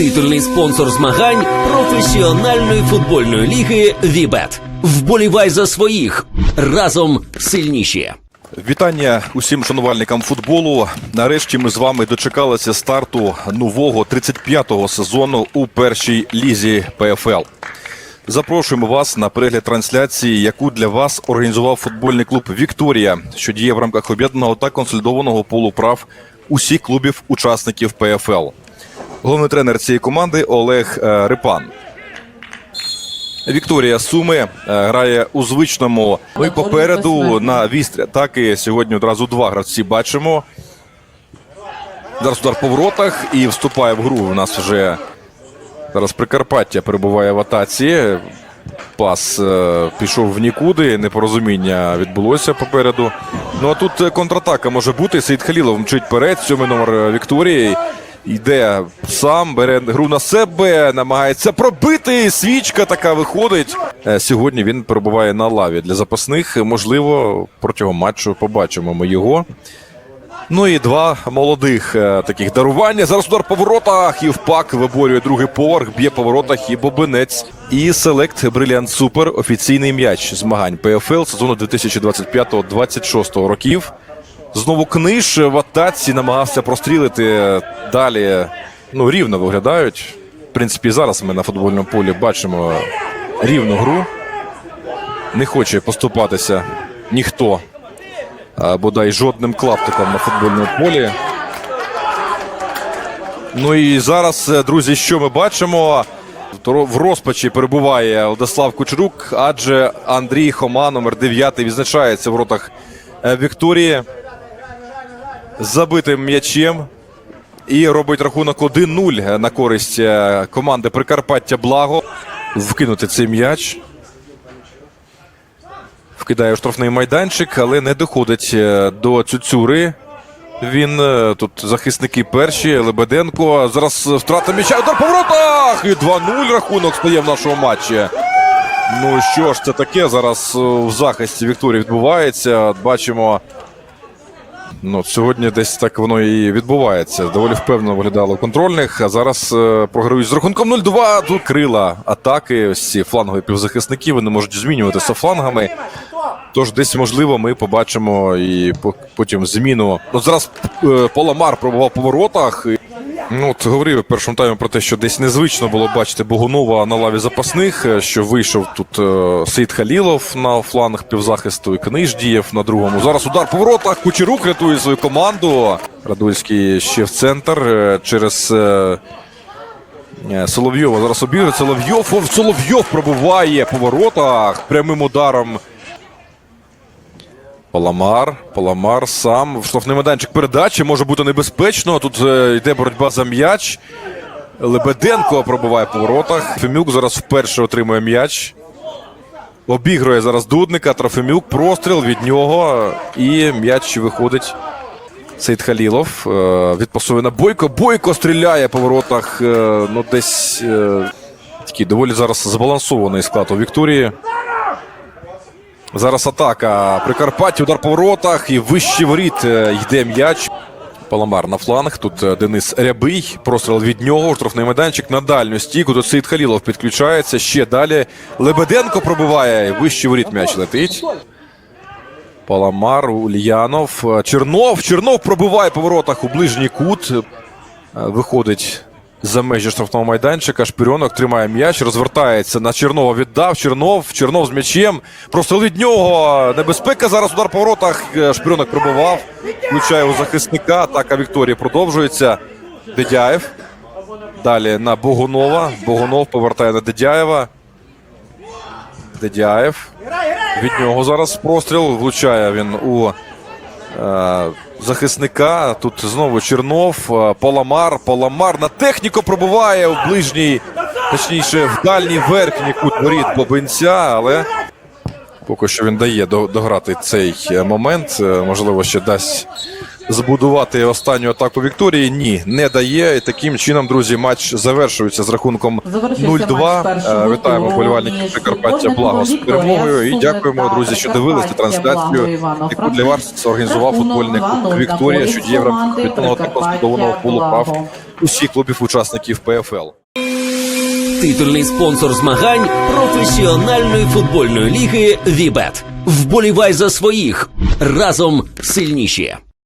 титульний спонсор змагань професіональної футбольної ліги Вібет. Вболівай за своїх разом сильніші. Вітання усім шанувальникам футболу. Нарешті ми з вами дочекалися старту нового 35-го сезону у першій лізі ПФЛ. Запрошуємо вас на перегляд трансляції, яку для вас організував футбольний клуб Вікторія, що діє в рамках об'єднаного та консолідованого полу прав усіх клубів-учасників ПФЛ. Головний тренер цієї команди Олег е, Рипан. Вікторія Суми е, грає у звичному. Ну і попереду на вістрі атаки сьогодні одразу два гравці бачимо. Зараз удар по воротах і вступає в гру. У нас вже зараз Прикарпаття перебуває в атаці. Пас е, пішов в нікуди, непорозуміння відбулося попереду. Ну а тут контратака може бути. Сейд Халілов мчить перед, сьомий номер Вікторії. Йде сам, бере гру на себе, намагається пробити. Свічка така виходить. Е, Сьогодні він перебуває на лаві для запасних. Можливо, протягом матчу побачимо ми його. Ну і два молодих е, таких дарування. Зараз удар по воротах. Євпак виборює другий поверх, б'є по воротах і Бобинець. І селект Бриліант Супер офіційний м'яч змагань ПФЛ сезону 2025-26 років. Знову книж в атаці намагався прострілити. Далі ну, рівно виглядають. В принципі, зараз ми на футбольному полі бачимо рівну гру. Не хоче поступатися ніхто бодай жодним клаптиком на футбольному полі. Ну і зараз, е, друзі, що ми бачимо? В розпачі перебуває Владислав Кучерук, адже Андрій Хома, номер 9, відзначається в ротах е, Вікторії забитим м'ячем. І робить рахунок 1-0 на користь е, команди Прикарпаття Благо. Вкинути цей м'яч. Вкидає у штрафний майданчик, але не доходить е, до Цюцюри. Він е, тут захисники перші. Лебеденко. Зараз втрата м'яча. Удар по воротах! І 2-0 рахунок стає в нашому матчі. Ну що ж це таке? Зараз в захисті Вікторії відбувається. Бачимо. Ну, сьогодні десь так воно і відбувається. Доволі впевнено виглядало контрольних. А зараз е, програють з рахунком 0-2. Тут крила атаки. Ось ці флангові півзахисники. Вони можуть змінюватися флангами. Тож десь, можливо, ми побачимо і по- потім зміну. Ну, зараз е, Поламар пробував по воротах. Ну, от говорив в першому таймі про те, що десь незвично було бачити Богунова на лаві запасних, е, що вийшов тут е, Сейд Халілов на фланг півзахисту і Книж діяв на другому. Зараз удар по воротах. Кучерук рятує свою команду. Радульський ще в центр е, через. е, Е, Соловйова зараз обігрує. Соловйов. Соловйов пробуває по воротах прямим ударом. Паламар. Паламар сам штрафний майданчик передачі. Може бути небезпечно. Тут е, йде боротьба за м'яч. Лебеденко пробуває по воротах. Фемюк зараз вперше отримує м'яч. Обігрує зараз Дудника. Трофимюк. Простріл від нього. І м'яч виходить. Сейд Халілов е, відпасує на Бойко. Бойко стріляє по воротах. е, ну, десь е, такий доволі зараз збалансований склад у Вікторії. Зараз атака Прикарпаття, удар по воротах і вищий воріт е, йде м'яч. Паламар на фланг. Тут е, Денис Рябий. Простріл від нього. Штрафний майданчик на дальню стійку. Тут Сейд Халілов підключається. Ще далі. Лебеденко пробиває. Вищий воріт м'яч летить. Паламар, Ульянов, е, Чернов. Чернов пробиває по воротах у ближній кут. Виходить за межі штрафного майданчика. Шпірьонок тримає м'яч, розвертається на Чернова. Віддав. Чернов. Чернов з м'ячем. Від нього. Небезпека. Зараз удар по воротах. Е, Шпірьонок пробивав. Включає у захисника. Атака Вікторії продовжується. Дедяєв. Далі на Богунова. Богунов повертає на Дедяєва. Дедяєв. Від нього зараз простріл. Влучає він у захисника. Тут знову Чернов. Поламар. Паламар. Паламар на техніку пробуває в ближній, точніше, в дальній верхній кут воріт Бобинця, але поки що він дає дограти цей е, момент. Е, Можливо, ще дасть збудувати останню атаку Вікторії. Ні, не дає. І таким чином, друзі, матч завершується з рахунком 0-2. матч першого Е, Вітаємо туру вболівальників Прикарпаття Благо з перемогою. І дякуємо, друзі, що дивилися трансляцію, яку для вас організував футбольний клуб Вікторія, що діє в рамках відповідного та Прикарпаття консультованого полу прав усіх клубів-учасників ПФЛ. Титульний спонсор змагань професіональної футбольної ліги Вібет. Вболівай за своїх разом сильніші.